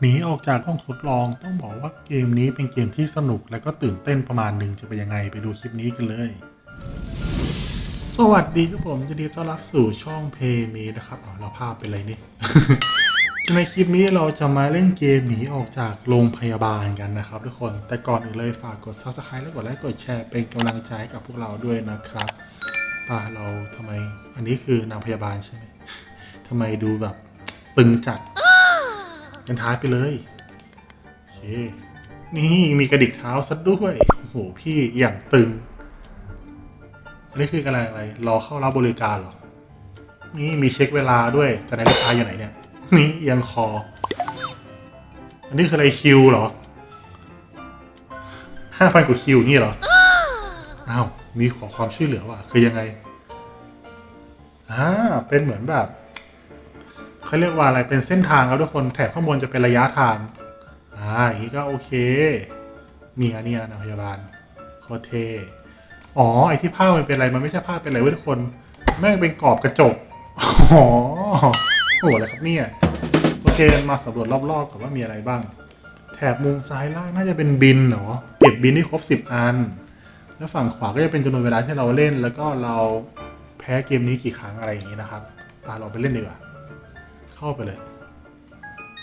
หนีออกจากห้องทดลองต้องบอกว่าเกมนี้เป็นเกมที่สนุกและก็ตื่นเต้นประมาณหนึ่งจะเป็นยังไงไปดูคลิปนี้กันเลย สวัสดีครับผมยินดีต้อนรับสู่ช่องเพย์มีนะครับเอาเราภาพเป็นไรนี่ในคลิปนี้เราจะมาเล่นเกมหนีออกจากโรงพยาบาลกันนะครับ ทุกคนแต่ก่อนอื่นเลยฝากกด subscribe และกดไลค์กดแชร์เป็นกำลังใจให้กับพวกเราด้วยนะครับป่าเราทำไมอันนี้คือนางพยาบาลใช่ไหมทำไมดูแบบตึงจัด กันท้ายไปเลยโอเคนี่มีกระดิกเท้าซะด้วยโอ้โหพี่อย่างตึงอันนี้คืออะไรอะไร รอเข้ารับบริการเหรอ นี่มีเช็คเวลาด้วย แต่ในลูกาอยู่ไหนเนี่ย นี่เอียงคอ อันนี้คืออะไรคิวเหรอห้าพันกว่าคิวนี่เหรอ อ้าว มีขอความช่วยเหลือว่ะ คือยังไงอ่าเป็นเหมือนแบบ เขาเรียกว่าอะไรเป็นเส้นทางครับทุกคนแถบข้างบนจะเป็นระยะทางอ่าอย่างนี้ก็โอเคมีอันเนี้ยนะพยาบาลโคเทอ๋อไอที่ผ้ามันเป็นอะไรมันไม่ใช่ผ้าเป็นอะไรเว้ยทุกคนแม่งเป็นกรอบกระจกอ๋อโหอะไรครับเนี่ยโอเคมาสำรวจรอบๆก่อนว่ามีอะไรบ้าง แถบมุมซ้ายล่างน่าจะเป็นบินเหรอเก็บบินที่ครบสิบอัน แล้วฝั่งขวาก็จะเป็นจำนวนเวลาที่เราเล่น แล้วก็เราแพ้เกมนี้กี่ครั้งอะไรอย่างนี้นะครับเราไปเล่นดีกว่า เข้าไปเลย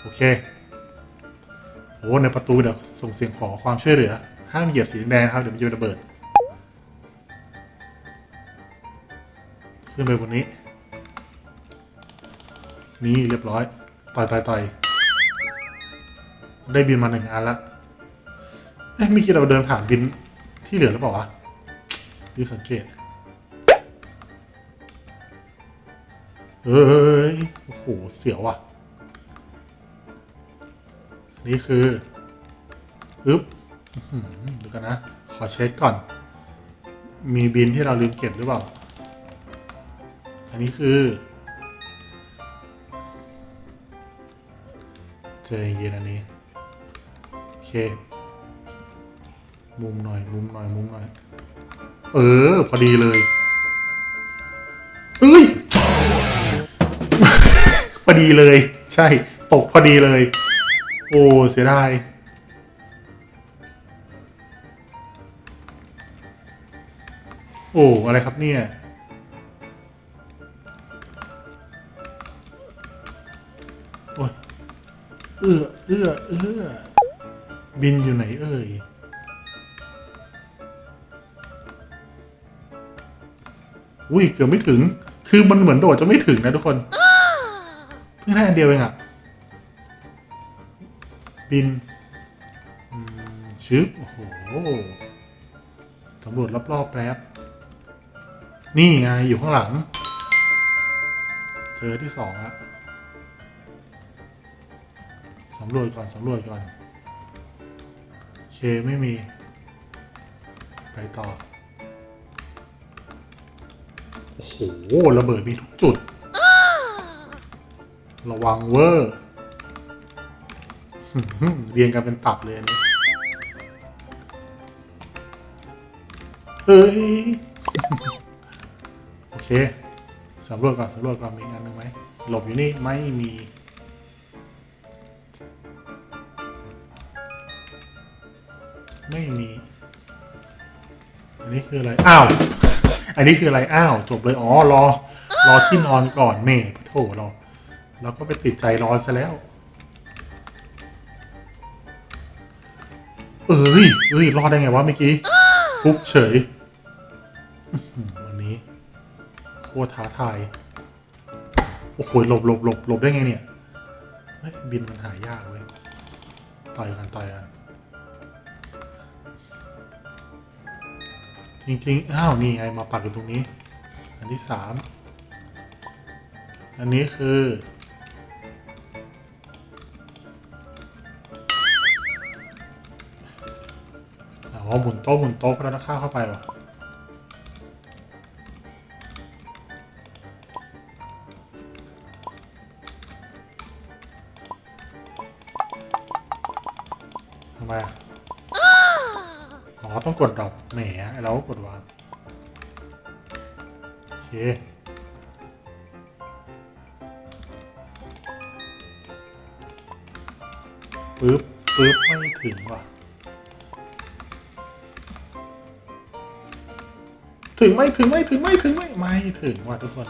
โอเคโอ้ในประตูเดี๋ยวส่งเสียงขอความช่วยเหลือ ห้ามเหยียบสีแดงครับ เดี๋ยวมันจะระเบิด ขึ้นไปบนนี้ นี่เรียบร้อย ต่อยต่อยต่อยได้บินมาหนึ่งอันละเอ๊ะไม่คิดเราเดินผ่านบินที่เหลือหรือเปล่าวะรีบสังเกต เอ้ย โอ้โห เสียวอะนนี้คืออึ๊บดูกันนะ ขอเช็คก่อน มีบินที่เราลืมเก็บหรือเปล่า อันนี้คือเจเย็นอันนี้ โอเค มุมหน่อย มุมหน่อย มุมหน่อย เออ พอดีเลย พอดีเลย ใช่ ตกพอดีเลย โอ้เสียดายโอ้อะไรครับเนี่ยโอ้ยเอื้อเอื้อเอื้อบินอยู่ไหนเอ่ยอุ้ยเกือบไม่ถึง คือมันเหมือนโดดจะไม่ถึงนะทุกคน เพิ่งได้อันเดียวเองอะบินชึบโอ้โหสำรวจรอบๆแป๊บ นี่ไงอยู่ข้างหลัง เจอที่สองอะสำรวจก่อนสำรวจก่อนเคไม่มี ไปต่อ โอ้โห ระเบิดมีทุกจุด ระวังเวอร์เรียงกันเป็นตับเลยอันนี้เฮ้ย โอเคสำรวจก่อนสำรวจก่อนมีอันหนึ่งไหมหลบอยู่นี่ไม่มีไม่มี อันนี้คืออะไร อ้าว อันนี้คืออะไร อ้าว จบเลย อ๋อ รอ รอที่นอนก่อนเม่โถเรา เราก็ไปติดใจรอซะแล้ว เอ้ยเอ้ยรอดได้ไงวะเมื่อกี้ ฟุกเฉย วันนี้โคตรท้าทาย โอ้โหหลบหลบหลบหลบได้ไงเนี่ย เฮ้ย บินมันหายากเว้ย ต่อยกันต่อยกันจริงๆ อ้าว นี่ไง มาปักอยู่ตรงนี้ อันที่สาม อันนี้คือ อ๋อหมุนโต๊ะหมุนโต๊ะแล้วนะข้าวเข้าไปวะทำไมอะอ๋อ ต้องกดดอปแหมไอ้เราก็กดวางโอเคปึ๊บปึ๊บไม่ถึงว่ะ ถึงไม่ถึงไม่ถึงไม่ถึงไม่ไม่ถึงว่ะทุกคน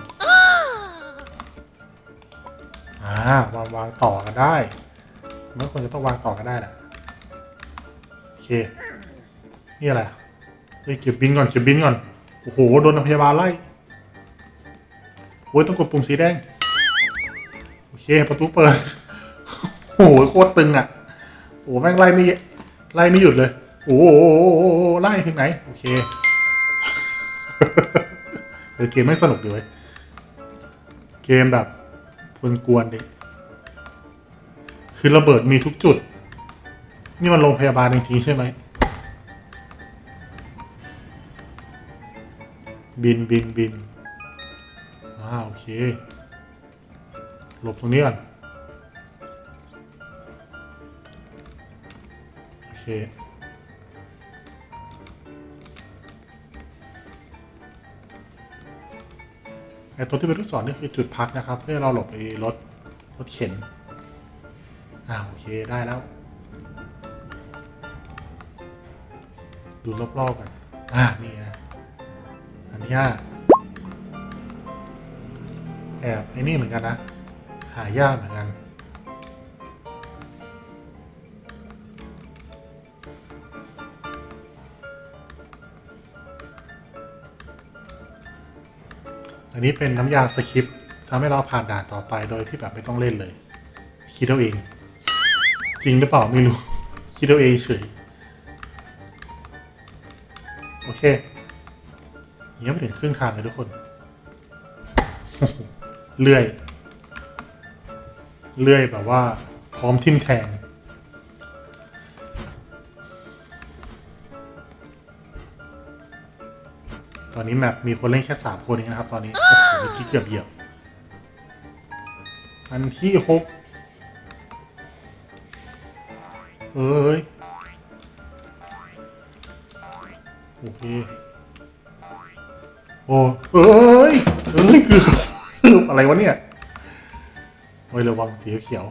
อ่าวางวางต่อกันได้เมื่อควรจะต้องวางต่อกันได้แหละโอเค นี่อะไรเฮ้ยเก็บบินก่อนเก็บบินก่อนโอ้โหโดนพยาบาลไล่โอ้ยต้องกดปุ่มสีแดงโอเคประตูเปิดโอ้โหโคตรตึงอะโอ้แม่งไล่ไม่ไล่ไม่หยุดเลยโอ้โหไล่ถึงไหนโอเค เออเกมไม่สนุกดีเว้ยเกมแบบกวนๆดิคือระเบิดมีทุกจุด นี่มันโรงพยาบาลจริงๆใช่ไหมบินบินบินอ่าโอเค หลบตรงนี้ก่อนโอเค ไอ้ตัวที่เป็นลูกศรนี่คือจุดพักนะครับ เพื่อเราหลบไปรถรถเข็นอ่าโอเคได้แล้ว ดูรอบๆกันอ่านี่นะอันที่ห้าแอบไอ้นี่เหมือนกันนะ หายากเหมือนกัน อันนี้เป็นน้ำยาสคริปทำให้เราผ่านด่านต่อไปโดยที่แบบไม่ต้องเล่นเลย คิดเอาเอง จริงหรือเปล่าไม่รู้ คิดเอาเองเฉย โอเคยังไม่ถึงครึ่งทางเลยทุกคน เลื่อย เลื่อยแบบว่า พร้อมทิ่มแทง ตอนนี้แมปมีคนเล่นแค่สามคนเองนะครับ ตอนนี้ โอ้โหเมื่อกี้เกือบเหยียบ อันที่หกเอ้ย โอเค โอ้เอ้ย เอ้ย คือคืออะไรวะเนี่ย โอ้ยระวังสีเขียว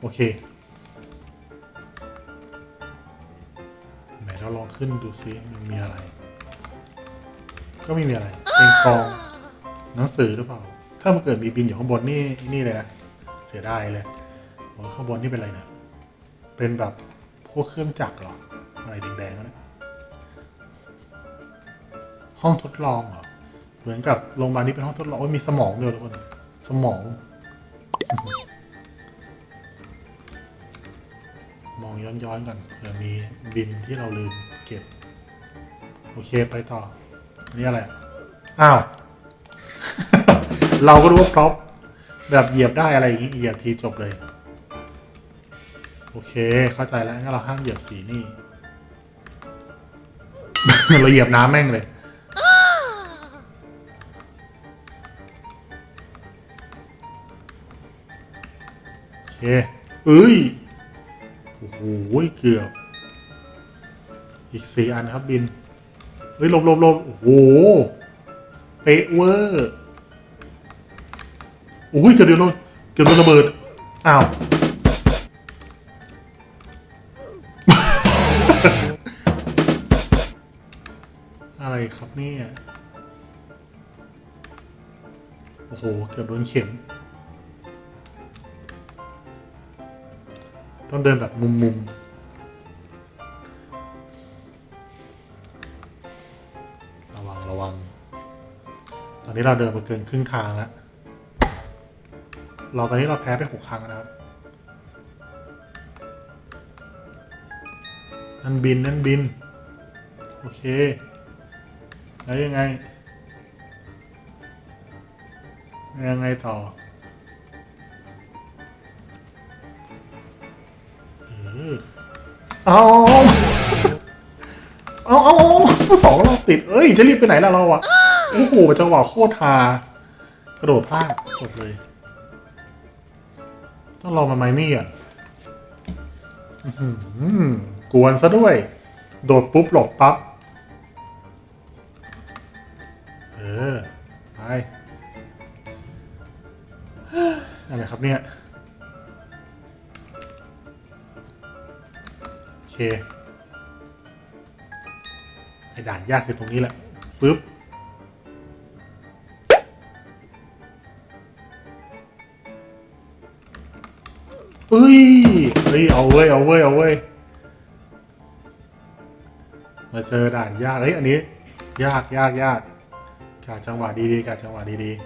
โอเคไหนเราลองขึ้นดูซิมันมีอะไร ก็ไม่มีอะไร เป็นกองหนังสือหรือเปล่า ถ้ามันเกิดมีบินอยู่ข้างบนนี่นี่เลยนะเสียดายเลยโอ้ข้างบนนี่เป็นอะไรเนี่ยเป็นแบบพวกเครื่องจักรหรออะไรแดงๆนะห้องทดลองเหรอเหมือนกับโรงพยาบาลนี้เป็นห้องทดลองโอ้มีสมองด้วยทุกคน สมอง ย้อนๆก่อนเผื่อมีบินที่เราลืมเก็บ โอเคไปต่อ นี่อะไร อ้าว เราก็รู้ว่าพร็อพแบบเหยียบได้อะไรอย่างงี้เหยียบทีจบเลย โอเค เข้าใจแล้วงั้นเราห้ามเหยียบสีนี่ เราเหยียบน้ำแม่งเลยโอเคเอ้ย โอ้โหเกือบ อีกสี่อันครับบิน เฮ้ยหลบหลบหลบโอ้โห เป๊ะเวอร์โอ้ยเจอเดียวโดนเจอโดนระเบิด อ้าว อะไรครับเนี่ย โอ้โห เกือบโดนเข็ม ต้องเดินแบบมุมๆระวังระวัง ตอนนี้เราเดินมาเกินครึ่งทางแล้วเราตอนนี้เราแพ้ไปหกครั้งนะครับ นั่นบินนั่นบิน โอเค แล้วยังไง ยังไงต่อ เออเอาเอาเอาเอาสองเราติด เอ้ย จะรีบไปไหนล่ะเราอะโอ้โหจังหวะโคตรฮากระโดดพลาดจบเลย ต้องรอมาไมนี่อะอื้อหือกวนซะด้วย โดดปุ๊บหลบปั๊บ เออ ไป อะไรครับเนี่ย เคไอ้ด่านยากคือตรงนี้แหละฟึบเอ้ยเฮ้ย เอาเว้ย เอาเว้ย เอาเว้ย มาเจอด่านยาก เฮ้ย อันนี้ ยากยากยากกาจังหวะดีๆกาจังหวะดีๆ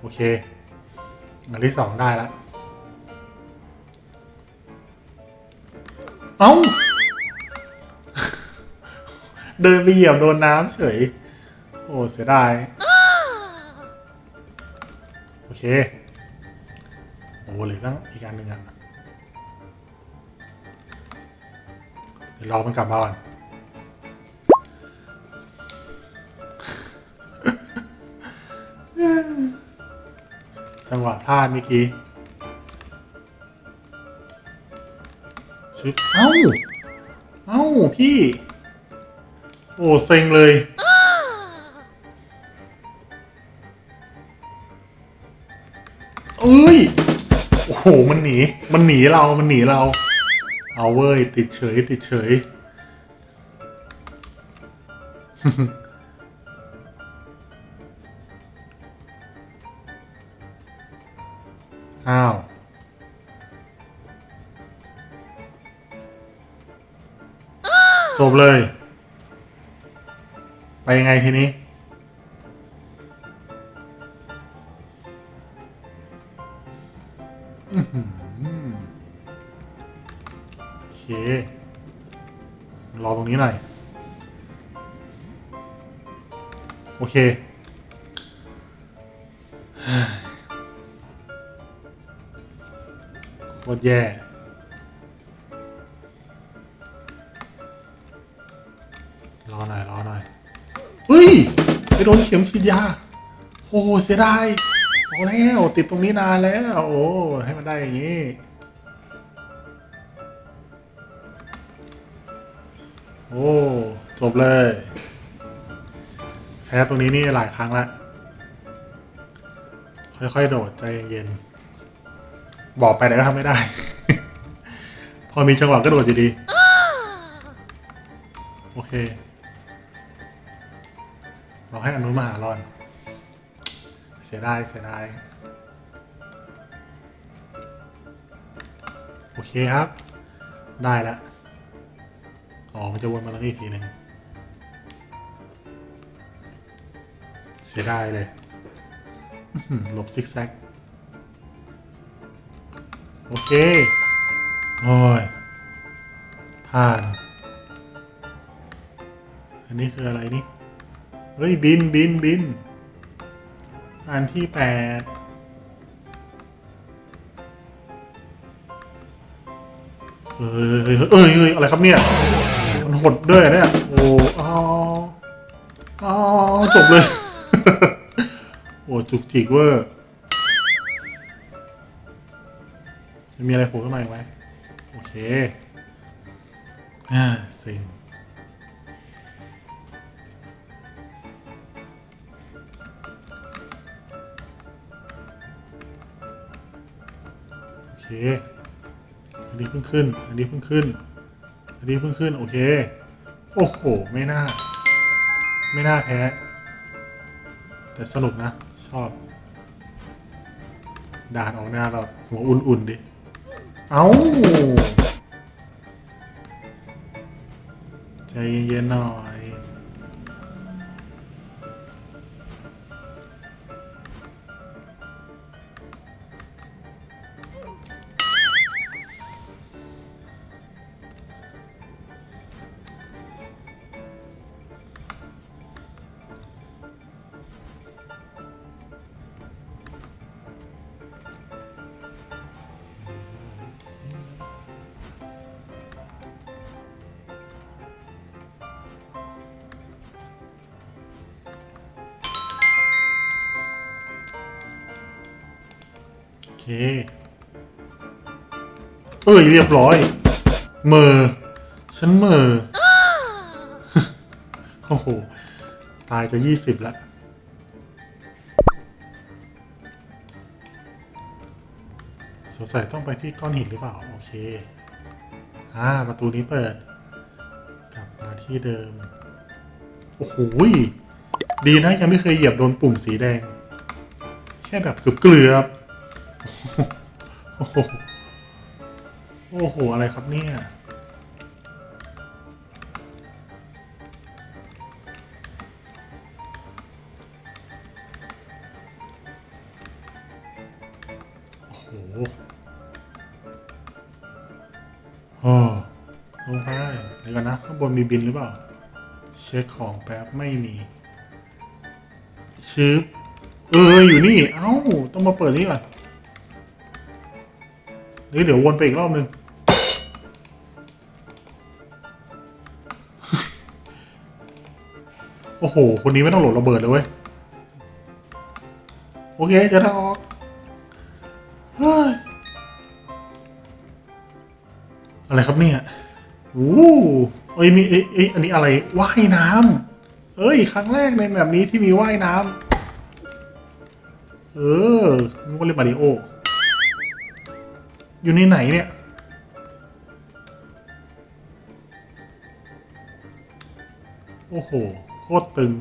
โอเค อันที่สองได้แล้วเอ้า เดินไปเหยียบโดนน้ำเฉย โอ้เสียดาย โอเค โอ้เหลยต้องอีกอันหนึ่งอะเดี๋ยวรอมันกลับมาก่อน จังหวะพลาดเมื่อกี้ชึบเอ้า เอ้า พี่ โอ้เซ็งเลย เอ้ย โอ้โห มันหนี มันหนีเรา มันหนีเรา เอาเว้ย ติดเฉย ติดเฉย อ้าว จบเลย ไปยังไงทีนี้ โอเค รอตรงนี้หน่อย โอเค ตรแย่ รอหน่อย รอหน่อย เฮ้ย ไปโดนเข็มฉีดยา โอ้เสียดายเอาแล้วติดตรงนี้นานแล้ว โอ้ ให้มันได้อย่างนี้ โอ้ จบเลยแพ้ตรงนี้นี่หลายครั้งละค่อยๆ โดดใจเย็นๆ บอกไปแต่ก็ทำไม่ได้ พอมีจังหวะก็โดดอยู่ดี โอเค เราให้อนุมาหารอน เสียดายเสียดายโอเคครับ ได้แล้วอ๋อมันจะวนมาตรงนี้อีกทีหนึ่งเสียดายเลยหลบซิกแซก โอเคโอ้ยผ่าน อันนี้คืออะไรนี่ เฮ้ย บินบินบิน อันที่แปดเอ้ยเอ้ยเอ้ยอะไรครับเนี่ย มันหดด้วยเนี่ย โอ้อ้าวอ้าวจบเลย โอ้จุกจิกเวอร์ มีอะไรโผล่ขึ้นมาอีกไหมโอเค อ่าเซ็งโอเค อันนี้เพิ่งขึ้น อันนี้เพิ่งขึ้น อันนี้เพิ่งขึ้น โอเค โอ้โห ไม่น่า ไม่น่าแพ้ แต่สนุกนะ ชอบ ด่านออกหน้าแบบหัวอุ่นๆดิ เอาใจเย็นๆหน่อย เคเอ้ยเรียบร้อยเมอฉันเมอโอ้โห ตายจะยี่สิบล้วสงสัยต้องไปที่ก้อนหินหรือเปล่า โอเค อ่า ประตูนี้เปิด กลับมาที่เดิม โอ้โหดีนะยังไม่เคยเหยียบโดนปุ่มสีแดง แค่แบบเกือบเกลือบ โอ้โห โอ้โห อะไรครับเนี่ย โอ้โหโอ้ลงไปเดี๋ยวก่อนนะ ข้างบนมีบินหรือเปล่า เช็คของแป๊บไม่มีชืบเออ อยู่นี่ เอ้า ต้องมาเปิดนี่ก่อน หรือเดี๋ยววนไปอีกรอบนึงโอ้โห คนนี้ไม่ต้องโหลดระเบิดเลยเว้ย โอเค จะทางออก เฮ้ย อะไรครับเนี่ยโอ้เอ้ยมีเอ้ยเอ้ยอันนี้อะไรว่ายน้ำเอ้ย ครั้งแรกในแบบนี้ที่มีว่ายน้ำเออนึกว่าเล่นมาริโอ อยู่ในไหนเนี่ย โอ้โห โคตรตึง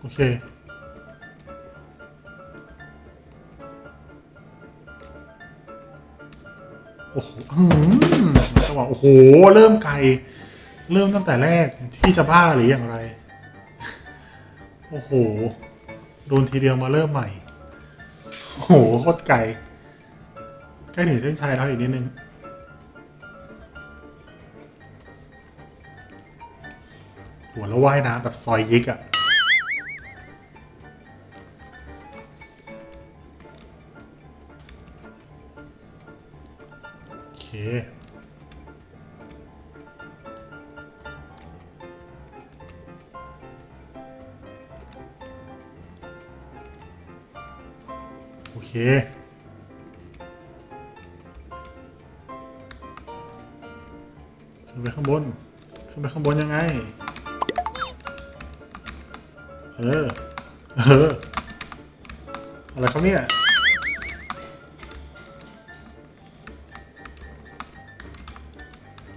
โอเค โอ้โหอืม จังหวะโอ้โห เริ่มไกล เริ่มตั้งแต่แรกที่จะบ้าหรืออย่างไร โอ้โห โดนทีเดียวมาเริ่มใหม่ โอ้โหโคตรไกลใกล้ถึงเส้นชัยแล้วอีกนิดนึงหัวแล้วว่ายน้ำแบบซอยยิกอะโอเค ขึ้นไปข้างบน ขึ้นไปข้างบนยังไง เออ เออ อะไรครับเนี่ย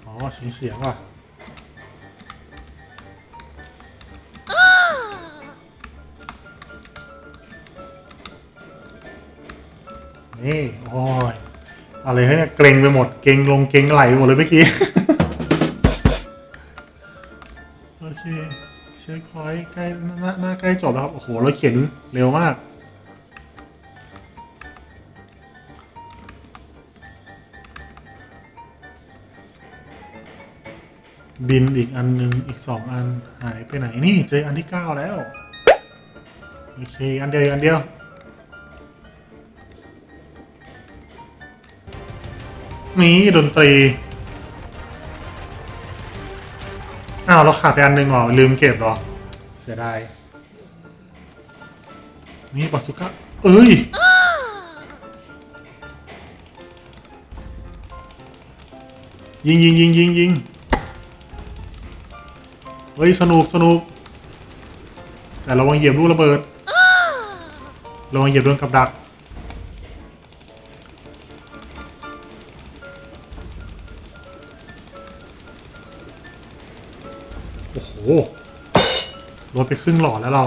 อ๋อเสียงเสียงว่ะ อะไรเฮ้ยเนี่ยเกรงไปหมด เกรงลงเกรงไหลหมดเลยเมื่อกี้ โอเคเช็คพอยต์ใกล้หน้าหน้าใกล้จบแล้วครับ โอ้โห เราเขียนเร็วมาก บินอีกอันหนึ่งอีกสองอันหายไปไหนนี่ เจออันที่เก้าแล้ว โอเค อันเดียวอันเดียว นี่ดนตรี อ้าว เราขาดไปอันหนึ่งเหรอ ลืมเก็บเหรอ เสียดาย นี่บาสุก้าเอ้ย ยิงยิงยิงยิงยิงเฮ้ย สนุกสนุก แต่ระวังเหยียบลูกระเบิดระวังเหยียบโดนกับดัก ลดไปครึ่งหลอดแล้วเรา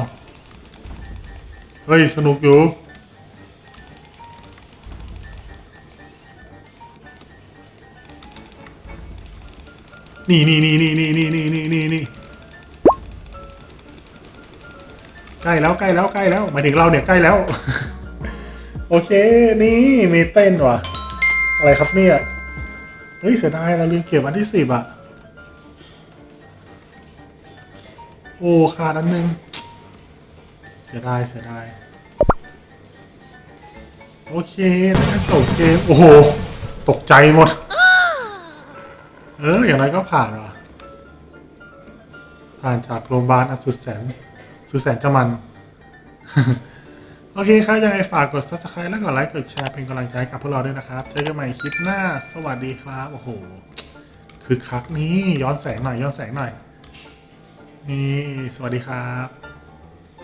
เฮ้ย สนุกอยู่ นี่นี่นี่นี่นี่นี่นี่นี่นี่นี่ใกล้แล้วใกล้แล้วใกล้แล้วหมายถึงเราเนี่ยใกล้แล้ว โอเค นี่มีเต้นว่ะ อะไรครับเนี่ย เฮ้ยเสียดายเราลืมเก็บอันที่สิบอะ โอ้ขาดอันหนึ่งเสียดายเสียดายโอเคแล้วก็จบเกม โอ้โห ตกใจหมด เออ อย่างไรก็ผ่านว่ะ ผ่านจากโรงพยาบาลอันสุดแสน สุดแสนจะมัน โอเคครับ ยังไงฝากกด subscribe และกดไลค์ กดแชร์เป็นกำลังใจกับพวกเราด้วยนะครับ เจอกันใหม่คลิปหน้า สวัสดีครับ โอ้โห คือคักนี้ ย้อนแสงหน่อย ย้อนแสงหน่อย นี่สวัสดีครับ